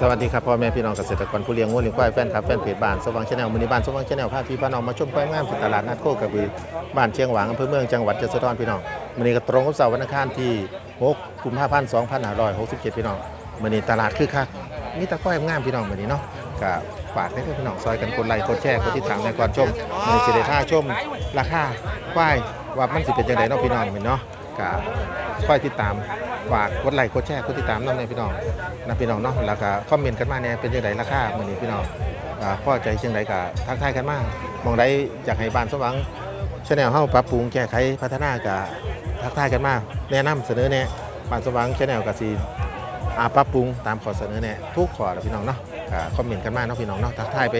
สวัสดีครับพ่อแม่พี่น้องเกษตรกรผู้เลี้ยงวัวเลี้ยงควายแฟนคลับแฟนเพจบ้านสว่างชาแนลมือนี้บ้านสว่างชาแนลพาพี่พี่น้องมาชมควายงามที่ตลาดนัดโคกระบือบ้านเชียงหวางอำเภอเมืองจังหวัดยโสธรพี่น้องมือนี้ก็ตรงกับเสาร์วันอังคารที่6กุมภาพันธ์2567 พี่น้องมือนี้ตลาดคือคักมีตะควายงามพี่น้องมือนี้เนาะก็ฝากให้พี่น้องซอยกันกดไลค์กดแชร์กดติดตามในก่อนชมมือนี้สิได้ท่าชม ราคาควายว่ามันสิเป็นจังไดเนาะพี่น้องมื้อนเนาะ ก็คอยติดตามฝากกดไลค์กดแชร์กดติดตามน้องในพี่น้องนะพี่น้องเนาะแล้วก็คอมเมนต์กันมาเนี่ยเป็นยังไงราคาเมื้อนี้พี่น้องอ่าพอใจเชียงใดก็ทักทายกันมากมองใดอยากให้บ้านสมหวังชาแนลเฮาปรับปรุงแก้ไขพัฒนาก็ทักทายกันมากแนะนำเสนอแนะบ้านสมหวังชาแนลก็สิอ่าปรับปรุงตามข้อเสนอแนะทุกข้อนะพี่น้องเนาะคอมเมนต์กันมาเนาะพี่น้องเนาะทักทายไป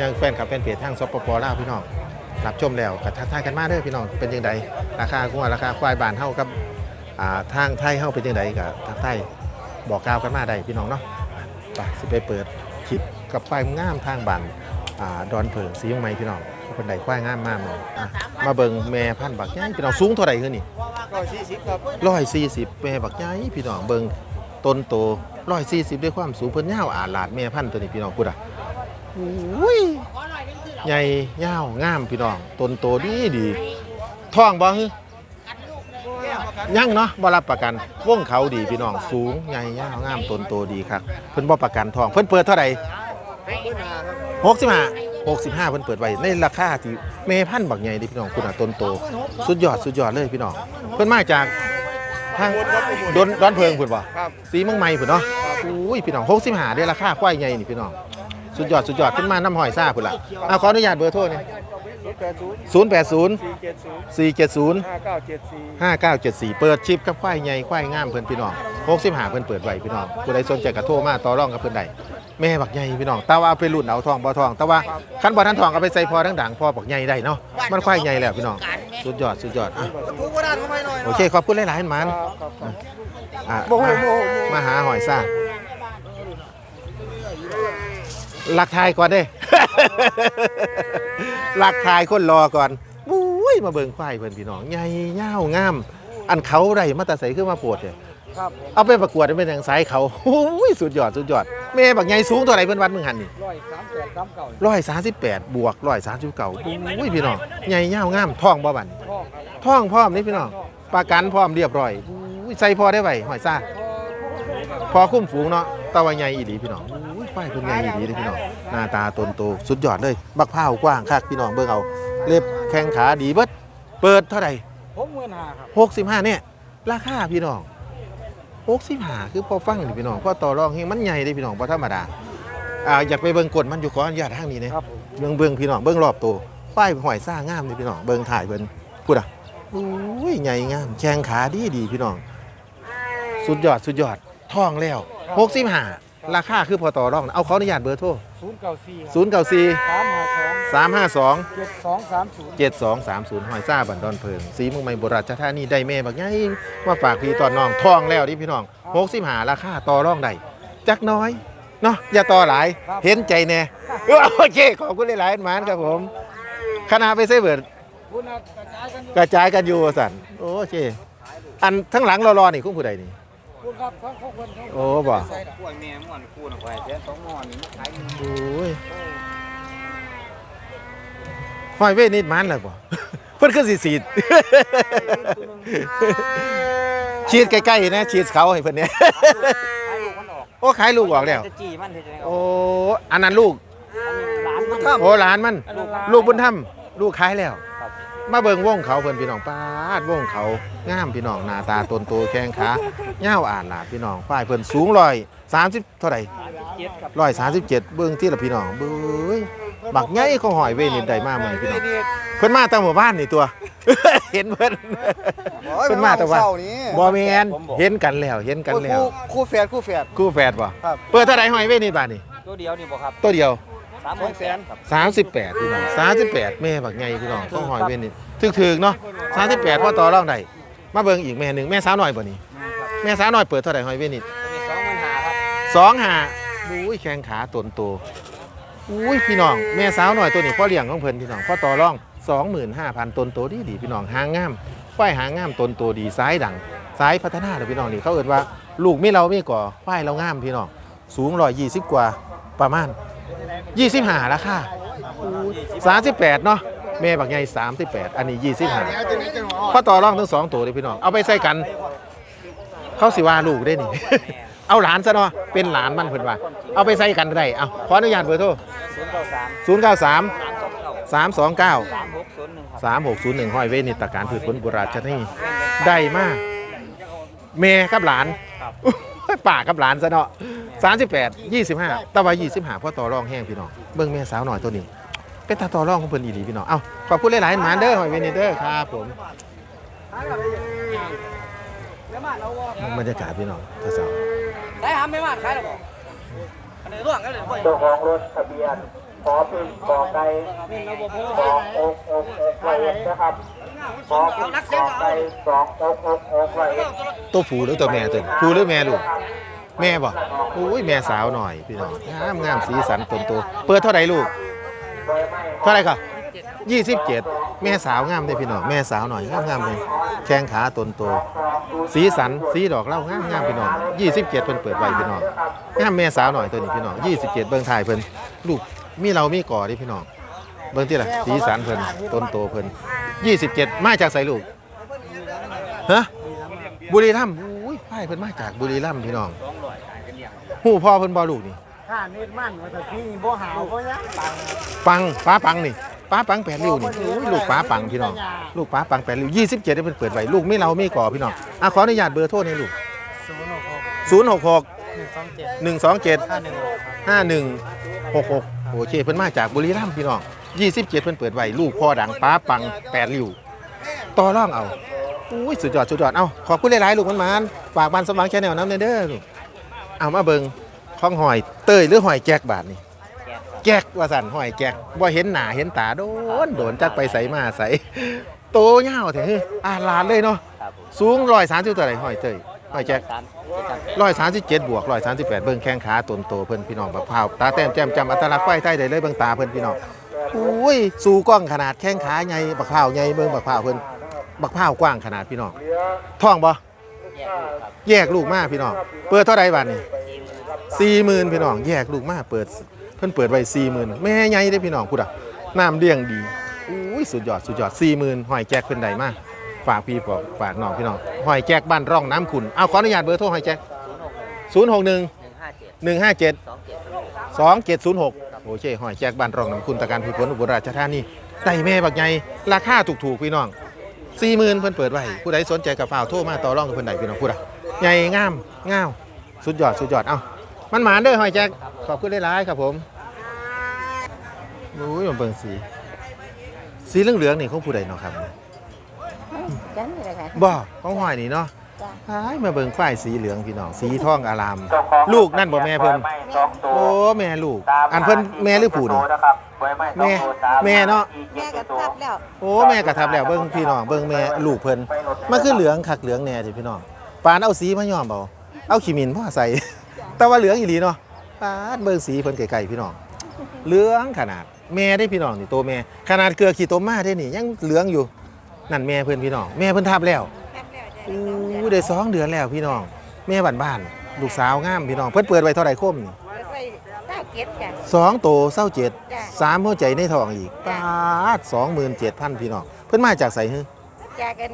ยังแฟนคลับแฟนเพจทางสปปอล่าพี่น้อง รับชมแล้วก็ทักทายกันมาเด้อพี่น้องเป็นยังไงราคากุ้งราคาควายบานเฮากับทางไทยเฮาเป็นยังไงก็ทักทายบอกกล่าวกันมาได้พี่น้องเนาะไปสิไปเปิดคลิปกับควายงามทางบันอดอนเผิงสียงไม้พี่น้องคนใดควายงามมากเลยมาเบิงแม่พันธุ์บักใหญ่พี่น้องสูงเท่าไหร่คือนี่ร้อยสี่สิบครับร้อยสี่สิบแม่บักใหญ่พี่น้องเบิงต้นโตร้อยสี่สิบด้วยความสูงเพิ่นยาวอาหลาดแม่พันธุ์ตัวนี้พี่น้องพูดอะอุ้ย ใหญ่ยาวงามพี่น้องต้นโตดีดีท้องบ่ฮึยังเนาะบ่รับประกันวงเขาดีพี่น้องสูงใหญ่ยาวงามต้นโตดีครับเพิ่นบ่ประกันทองเพิ่นเปิดเท่าไหร่ให้ขึ้นมาครับ65 65เพิ่นเปิดไว้ในราคาที่แม่พันธุ์บักใหญ่เดิพี่น้องคุณน่ะต้นโต สุดยอดสุดยอดเลยพี่น้องเพิ่นมาจากทางดอนดอนเพิงพุ่นบ่ครับสีเมืองใหม่พุ่นเนาะอุ้ยพี่น้อง65ได้ราคาควายใหญ่นี่พี่น้อง สุดยอดสุดยอดขึ้นมาน้ำหอยซ่าพุ่นล่ะอะขออนุญาตเบอร์โทรนี่ศูนย์แปดศูนย์080สี่เจ็ดศูนย์470ห้าเก้าเจ็ดสี่5974เปิดชิปกับควายใหญ่ควายงามเพิ่นพี่น้อง65เพิ่นเปิดไว้พี่น้องผู้ใดสนใจก็โทรมาต่อรองกับเพิ่นได้แม่บักใหญ่พี่น้องแต่ว่าเอาไปรุ่นเอาทองบ่ทองแต่ว่าคันบ่ทันทองก็ไปใส่พอทั้งดังพอบักใหญ่ได้เนาะมันควายใหญ่แล้วพี่น้องสุดยอดสุดยอดอะถูกก็ได้ทำไมหน่อยโอเคขอบคุณหลายๆหมันครับครับอะโมโหมาโมโหมาหาหอยซ่า หลักทายก่อนเด้ หลักทายคนรอก่อนบุ้ยมาเบิ่งควายเพิ่นพี่น้องใหญ่ยาวงาม อันเขาได้มาแต่ใส่ขึ้นมาโปวดเนี่ยครับเอาไปประกวดเป็นทางสายเขาโอ้ยสุดยอดสุดยอดแม่บักใหญ่สูงเท่าไหร่เพิ่นวัดมึงหันนี่ร้อยสามแปดสามเก้าร้อยสามสิบแปดบวกร้อยสามสิบเก้าโอ้ยพี่น้องใหญ่ยาวงามท้องบ่บันพ่อครับท้องพร้อมนี่พี่น้องประกันพร้อมเรียบร้อยโอ้ยใส่พอได้ไหวหอยซ่าพอคุ้มฝูงเนาะแตะวันใหญ่อีหลีพี่น้องโอ้ย ควายเพิ่นใหญ่อีหลีเลยพี่น้องหน้าตาตนโตสุดยอดเลย บักพร้าวกว้างคักพี่น้องเบิ่งเอาเล็บแข้งขาดีเบิดเปิดเท่าไหร่ผมเงินหาครับหกสิบห้าเนี่ยราคาพี่น้องหกสิบห้าคือพอฟังนี่พี่น้องพอต่อรองเฮงมันใหญ่เลยพี่น้องพอธรรมดาอ่าอยากไปเบิ่งกดมันอยู่ขออนุญาตทางนี้นะครับผมเบิ่งเบิ่งพี่น้องเบิ่งรอบตัวป้ายหอยซ่างามนี่พี่น้องเบิ่งถ่ายเบิ่งพูดอะอุ้ยใหญ่งามแข้งขาดีดีพี่น้อง สุดยอดสุดยอดท่องแล้วหกสิบห้า ราคาคือพอต่อรองนะเอาขออนุญาตเบอร์โทรศูนย์เก้าสี่ศูนย์เก้าสี่สามห้าสองสามห้าสองเจ็ดสองสามศูนย์เจ็ดสองสามศูนย์หอยซ่าบันดอนเพิงสีเมืองใหม่โบราณท่านี่ได้แม่บักไงมาฝากพี่ตอนน้องทองแล้วดิพี่น้องหกสิบหาราคาต่อรองได้จักน้อยเนาะอย่าต่อหลายเห็นใจแน่โอเคขอบคุณหลายๆหมานครับผมคณะไปเซเบิร์ดคุณเอากระจายกันกระจายกันอยู่สันโอเคอันทั้งหลังรอๆนี่คุ้มผู้ใดนี่ คุณครับทั้งครอบครัวทั้งโอ้บ่ใส่ขวดแม่ม่วนคูณออกไปแค่สองหม้อนี่มาขายโอ้ยหอยเวทนิดมันแล้วบ่เพิ่นคือสิสีดฉีดใกล้ๆนะฉีดเขาให้เพิ่นเนี่ยขายลูกมันออกโอ้ขายลูกออกแล้วจะจีมันเห็นไหมครับโอ้อันนั้นลูก หลานมัน โอ้หลานมัน ลูกลูกบุญธรรมลูกขายแล้วครับ มาเบิ่งวงเขาเพิ่นพี่น้องปาดวงเขางามพี่น้องหน้าตาตนโตแข้งขาเงาวอ่านหลาดพี่น้องฝ่ายเพิ่นสูงร้อยสามสิบเท่าไหร่เจ็ดครับร้อยสามสิบเจ็ดเบิ่งที่ละพี่น้องเบ้ยบักใหญ่ของหอยเวนิดได้มากมื้อนี้พี่น้องเพิ่นมาตั้งหมู่บ้านนี่ตัว เห็นเพิ่นเพิ่นมาแต่ว่าบ่แม่นเห็นกันแล้วเห็นกันแล้วคู่แฝดคู่แฝดคู่แฝดบ่ครับเปิดเท่าไหร่หอยเวนิดบาทนี่ตัวเดียวนี่บ่ครับตัวเดียว สามแสนครับ38พี่น้อง38แม่บักใหญ่พี่น้องต้องหอยเวนิดถึกๆเนาะ38พอต่อรองได้มาเบิ่งอีกแม่หนึงแม่สาวน้อยบ่นี่แม่สาวน้อยเปิดเท่าไหร่หอยเวนิดตัวนี้สองหมื่นห้าครับสองหาอุ้ยแข้งขาตนโตอุ้ยพี่น้องแม่สาวน้อยตัวนี้พ่อเลี้ยงของเพิ่นพี่น้องพ่อต่อรอง25,000ตนโตดีดีพี่น้องหางงามควายหางงามตนโตดีซ้ายดังซ้ายพัฒนาเด้อพี่น้องนี่เขาเอิ้นว่า ลูกมีเรามีก่อป้ายเรางามพี่น้องสูงร้อยยี่สิบกว่าประมาณ ยี่สิบห้าราคาสามสิบแปดเนาะแม่บักใหญ่สามสิบแปดอันนี้ยี่สิบห้าพอต่อรองทั้งสองตัวเลยพี่น้องเอาไปใส่กัน เขาสิว่าลูกได้นี่ เอาหลานซะเนาะเป็นหลานมันเพิ่นว่า เอาไปใส่กันได้เอาขออนุญาตเบอร์โทรศูนย์เก้าสามสามสองเก้าสามหกศูนย์หนึ่งห้อยเวนิตการพืชผลบุราชนี่ได้มากแม่กับหลานป่ากับหลานซะเนาะ 38 25แต่ว่า25พ่อต่อรองแห้งพี่น้องเบิ่งแม่สาวหน่อยตัวนี้ เป็นตาต่อรองของเพิ่นอีหลีพี่น้องเอ้าขอบคุณหลายๆหมานเด้อห้อยเวนิเด้อครับผมบรรยากาศพี่น้องเช้าๆได้ทำไม่มากใช่หรอบอกอันนี้ร่วงกันเลยบ่อยเจ้าของรถทะเบียนขอเป็นกอไก่สองอกอกอกไว้นะครับขอเป็นกอไก่สองอกอกอกไว้ตัวผู้หรือตัวแม่ตัวนี้ผู้หรือแม่ลูก แม่บ่โอ้ยแม่สาวหน่อยพี่น้องงามงามสีสันตนโตเปิดเท่าไหร่ลูก เท่าไหร่ก็ยี่สิบเจ็ดแม่สาวงามเลยพี่น้องแม่สาวหน่อยงามงามเลยแข้งขาตนโตสีสันสีดอกเล่างามงามพี่น้องยี่สิบเจ็ดเพิ่นเปิดไว้พี่น้องงามแม่สาวหน่อยตัวนี้พี่น้องยี่สิบเจ็ดเบิ่งถ่ายเพิ่นลูกมีเรามีก่อดิพี่น้องเบิ่งที่ละสีสันเพิ่นต้นโตเพิ่นยี่สิบเจ็ดมาจากไสลูกฮะบุรีรัมย์อุ้ยพ่ายเพิ่นมาจากบุรีรัมย์พี่น้อง หูพ่อเพิ่นบ่ลูกนี่ข้านิดมั่นว่าแต่พี่บ่หาวบ่ยังตังปังป้าปังนี่ป้าปังแปดริ้วนี่โอ้ยลูกป้าปังพี่น้องลูกป้าปังแปดริ้วยี่สิบเจ็ดได้เป็นเปิดไว้ลูกไม่เราไม่ก่อพี่น้องอะขออนุญาตเบอร์โทรให้ลูกศูนย์หกหกศูนย์หกหกหนึ่งสองเจ็ดหนึ่งสองเจ็ดห้าหนึ่งห้าหนึ่งหกหกโอเคเพิ่นมาจากบุรีรัมย์พี่น้องยี่สิบเจ็ดเพิ่นเปิดไว้ลูกพ่อดังป้าปังแปดริ้วต่อร่องเอาอุ้ยสุดยอดสุดยอดเอ้าขอบคุณหลายๆลูกมันมานๆฝากบ้านสมหวังแชนแนลน้ำเด้อลูก เอามาเบิ่งข้องหอยเต้ยหรือหอยแจกบาทนี่แก๊กว่าสันหอยแก๊กบ่เห็นหน้าเห็นตาโดนโดนจักไปใสมาใสโตยาวแท้เฮ้ยอาลานเลยเนาะครับผมสูงร้อยสามสิบตัวไหนหอยเตยหอยแก๊กสามเจ็ดสามร้อยสามสิบเจ็ดบวกร้อยสามสิบแปดเบิ่งแข้งขาตนโตเพิ่นพี่น้องบักพร้าวตาแต้มแจ่มจำอัตลักษณ์ไฟไทยได้เลยเบิ่งตาเพิ่นพี่น้องอุ้ยสู่กล้องขนาดแข้งขาใหญ่บักพร้าวใหญ่เบิ่งบักพร้าวเพิ่นบักพร้าวกว้างขนาดพี่น้องท้องบ่ แยกลูกครับแยกพี่น้อง เปิดเท่าใดบัดนี้สี่หมื่นพี่น้อง แยกลูกมากเปิด เพิ่นเปิดไว้สี่หมื่นแม่ใหญ่ได้พี่น้องพูดอะน้ำเลี้ยงดีอุ้ยสุดยอดสุดยอดสี่หมื่นหอยแจกเพิ่นได้มากฝากพี่ฝากฝากน้องพี่น้องหอยแจกบ้านร่องน้ำขุนเอาขออนุญาตเบอร์โทรหอยแจกศูนย์หกหนึ่งหนึ่งห้าเจ็ดสองเจ็ดศูนย์หกโอเคหอยแจกบ้านร่องน้ำขุนตะการพืชผลอุบลราชธานีได้แม่บักใหญ่ราคาถูกๆพี่น้อง สี่หมื่นเพิ่นเปิดไว้ผู้ใดสนใจกับฝ่าวโทรมาต่อรองกับเพิ่นได้พี่น้องพูดอะใหญ่งามงามสุดยอดสุดยอดเอ้ามันหมานเด้อหอยแจ็คขอบคุณหลายๆครับผมโอ้ยมันเบิ่งสี สีเหลืองๆนี่ของผู้ใดเนาะครับ จันนี่แหละค่ะ บ่ของหอยนี่เนาะ จ้ะอ้ายมาเบิ่งฝ้ายสีเหลืองพี่น้องสีทองอาราม ลูกนั่นบ่แม่เพิ่นโอ้แม่ลูก อันเพิ่นแม่หรือผู้นี่แม่แม่เนาะแม่ก็ทับแล้วโอ้แม่กระทับแล้วเบิ่งพี่น้องเบิ่งแม่ลูกเพิ่นมันคือเหลืองคักเหลืองแน่ติพี่น้องปานเอาสีมาย้อมเบาเอาขี้มินพ่อใส่แต่ว่าเหลืองอีหลีเนาะปานเบิ่งสีเพิ่นไกลๆพี่น้องเหลืองขนาดแม่ได้พี่น้องนี่โตแม่ขนาดเกลือขี้ต้มมาได้นี่ยังเหลืองอยู่นั่นแม่เพิ่นพี่น้องแม่เพิ่นทับแล้วทับแล้วจ้ะ อู้ได้สองเดือนแล้วพี่น้องแม่บ้านๆลูกสาวงามพี่น้องเพิ่นเปิดไว้เท่าไหร่คมนี่เปิดไว้เก้าเก็ดจ้ะ สองโตเศร้าเจ็ดจ้ะ สามหัวใจในท้องอีกปาดสองหมื่นเจ็ดพันพี่น้องเพิ่นมาจากไสฮึจากกัน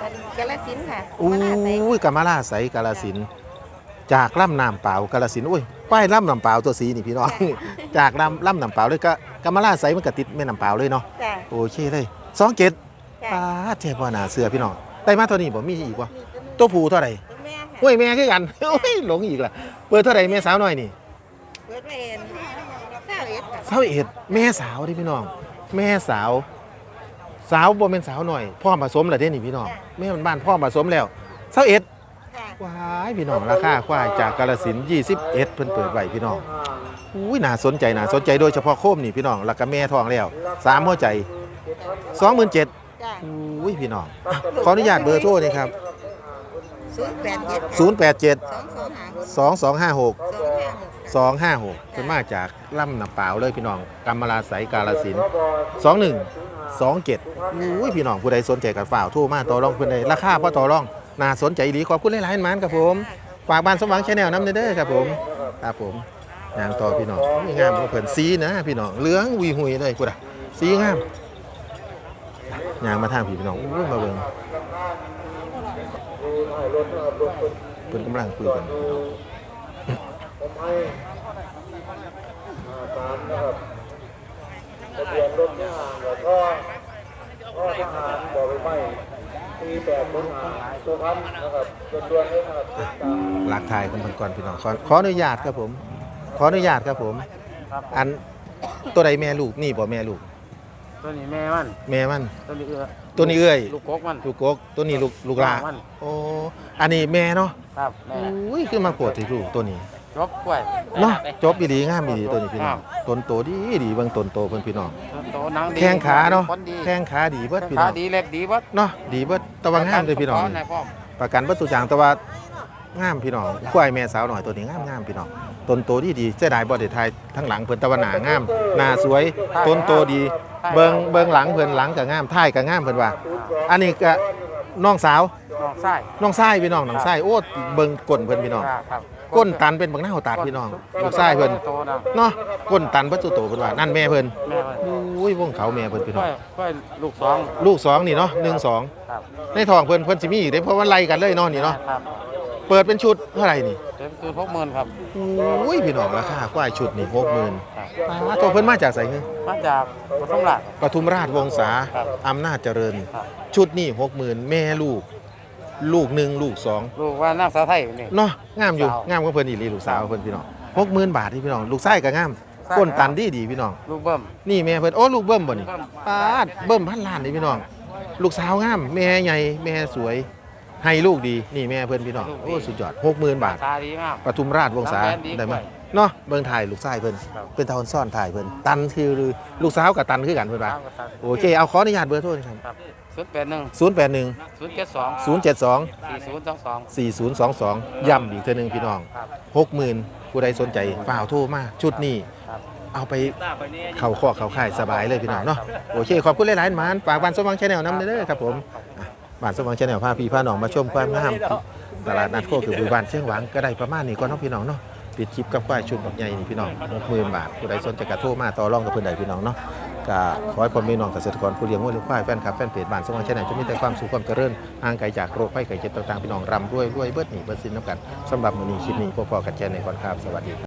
กันกาลสินธุ์ค่ะอู้มาลาใส่ยกำมะลาใสกาลสินธุ์จากล่ำน้ำเปล่ากาลสินธุ์อุ้ยป้ายล่ำน้ำเปล่าตัวสีนี่พี่น้อง จากล่ำล่ำน้ำเปล่าเลยก็กำมะลาใสมันก็ติดแม่น้ำเปล่าเลยเนาะจ้ะโอเคเลยสองเจ็ดจ้ะ ปาดเทพว่าหนาเสือพี่น้อง ได้มาเท่านี้บ่มีอีกวะตัวผู้เท่าไหร่แม่ค่ะโอ้ยแม่คือกันโอ้ยหลงอีกล่ะเปิดเท่าไหร่แม่สาวหน่อยนี่เปิดไว้เก้าเอ็ดค่ะสาวเอ็ดแม่สาวดิพี่น้อง แม่สาว สาวบ่เป็นสาวหน่อยพ่อผสมแล้วเด้นี่พี่น้องแม่มันบ้านพ่อผสมแล้วสาวเอ็ดจ้ะว้ายพี่น้องราคาควายจากกาลสินธุ์21 เพิ่นเปิดไว้พี่น้องอุ้ยน่าสนใจน่าสนใจโดยเฉพาะโคมนี่พี่น้องแล้วก็แม่ท้องแล้วสามหัวใจ 27,000จ้ะ อุ้ยพี่น้องอะขออนุญาตเบอร์โทรนี่ครับ ศูนย์แปดเจ็ด087 สองสองห้าหก225สองห้าหก256เป็นมาจากล่ำน้ำเปล่าเลยพี่น้องกำมะลาใสกาลสินธุ์21 27อุ้ยพี่น้องผู้ใดสนใจกับฝ่าวโทรมาต่อรองเพิ่นได้ราคาพอต่อรองน่าสนใจดีขอบคุณหลายๆหมานครับผมฝากบ้านสมหวังชาแนลน้ำเด้อครับผมครับผมยางต่อพี่น้องนี่งามของเพิ่นสีนะพี่น้องเหลืองหุยหุยเลยกูด่ะสีงาม ยางมาทางพี่พี่น้องอู้มาเบิ่งเพิ่นกำลังคุยกันพี่น้องผมให้ตามนะครับทะเบียนรถที่ห่างกับพ่อพ่อทหารบอกไปไม่ปีแปดคนหาสุพรรณนะครับด่วนๆเลยครับติดตามหลักทายกันเพิ่นก่อนพี่น้องขอขออนุญาตครับผม ขออนุญาตครับผม อันตัวใดแม่ลูกนี่บ่แม่ลูก ตัวนี้แม่มัน แม่มัน ตัวนี้เอื้อตัวนี้เอ้ยลูกกกมัน ลูกกก ตัวนี้ลูกลูกลามันโอ้อันนี้แม่เนาะครับแม่อุ้ยคือมาโปวดที่ลูกตัวนี้จบกล้วยเนาะจบอีหลีงามอีหลีตัวนี้พี่น้องครับต้นโตดีดีเบิ่งต้นโตเพิ่นพี่น้องโตหนังดีแข้งขาเนาะคนดีแข้งขาดีเบิดพี่ขาน้องดีเล็บดีเบัดเนาะดีเบิดแตะว่างามเลยพี่น้องในพร้อมประกันเบิดทุกอย่างแต่ว่างามพี่น้องควายแม่สาวหน่อยตัวนี้งามงามพี่น้อง ต้นโตดีดีเสียดายบ่ได้ทายทั้งหลังเพิ่นแตะวันหน้างามหน้าสวยต้นโตดี เบิงเบิงหลังเพิ่นหลังก็งามท้ายก็งามเพิ่นว่า อันนี้ก็น้องสาวน้องไส้น้องชายพี่น้องน้องชายโอ้เบิงก้นเพิ่นพี่น้องครับครับก้นตันเป็นบักหน้าตัดพี่น้องลูกชายเพิ่นโตนะเนาะก้นตันเพิ่นสุโตเพิ่นว่านั่นแม่เพิ่นแม่มันอุ้ยวงเขาแม่เพิ่นพี่น้กอล้งวยกล้วยลูกสองลูกสองนี่เนาะหนึ่งสองครับในท้องเพิ่นเพิ่นสิมีอีกเด้เพราะว่าไล่กันเลยเนาะนี่เนาะครับ เปิดเป็นชุดเท่าไหร่นี่เต็มตัวพกหมื่นครับ อุ้ยพี่น้องราคาควายชุดนี่60,000ครับป้าตัวเพิ่นมาจากไสคือมาจากปทุมราช ปทุมราชวงศาครับอำนาจเจริญ ครับ ชุดนี่60,000แม่ลูก ลูกหนึ่งลูกสอง ลูกว่านั่งสาวไทยนี่ เนาะงามอยู่สาวงามของเพิ่นอีหลีลูกสาวเพิ่นพี่น้อง60,000บาทที่พี่น้องลูกชายก็งามชายก้นตันดีดีพี่น้องลูกเบิ้ม นี่แม่เพิ่นโอ้ลูกเบิ้มบ่นี่เบิ้ม ปาดเบิ้มพันล้านนี่พี่น้อง ลูกสาวงามแม่ใหญ่แม่สวย ให้ลูกดีนี่แม่เพิ่นพี่น้องโอ้สุดยอด60,000บาทตาดีมากปทุมราชวงศาตามแผนดีได้ไหมกว่าเนาะเบิ่งถ่ายลูกชายเพิ่นครับเป็นตาคนซ่อนถ่ายเพิ่นตันคือลูกสาวกับตันคือกันเพิ่นว่าครับครับโอเคเอาขออนุญาตเบอร์โทรหนะครับครับศูนย์แปดหนึ่ง081ศูนย์เจ็ดสอง072สี่ศูนย์สองสอง4022ย้ำอีกเทื่อหนึงพี่น้องครับ60,000ผู้ใดสนใจฝ่าวโทรมาชุดนี้ครับเอาไปเข้าข้อเข้าค่ายสบายเลยพี่น้องเนาะโอเคขอบคุณหลายๆหมานฝากบ้านสว่างชาแนลนำเด้อครับผมอะ บ้านสว่างชาแนลพาพี่พาน้องมาชมความงามตลาดนัดโคคือบุบ้านเชียงหวังก็ได้ประมาณนี้ก่อนเนาะพี่น้องเนาะปิดคลิปกับควายชุดบักใหญ่นี่พี่น้อง60,000บาทผู้ใดสนใจกระโทรมาต่อรองกับเพิ่อนใดพี่น้องเนาะก็ขอให้พ่อแม่น้องเกษตรกรผู้เลี้ยงวัวเลี้ยงควายแฟนคลับแฟนเพจบ้านสว่างชาแนลจะมีแต่ความสุขความเจริญห่างไกลจากโรคภัยไข้เจ็บต่างๆพี่น้องร่ำรวยรวยเบิดหนีเบิดสินน้ำกันสำหรับมื้อนี้คลิปนี้พวกพ่อกันแค่ในก่อนครับสวัสดี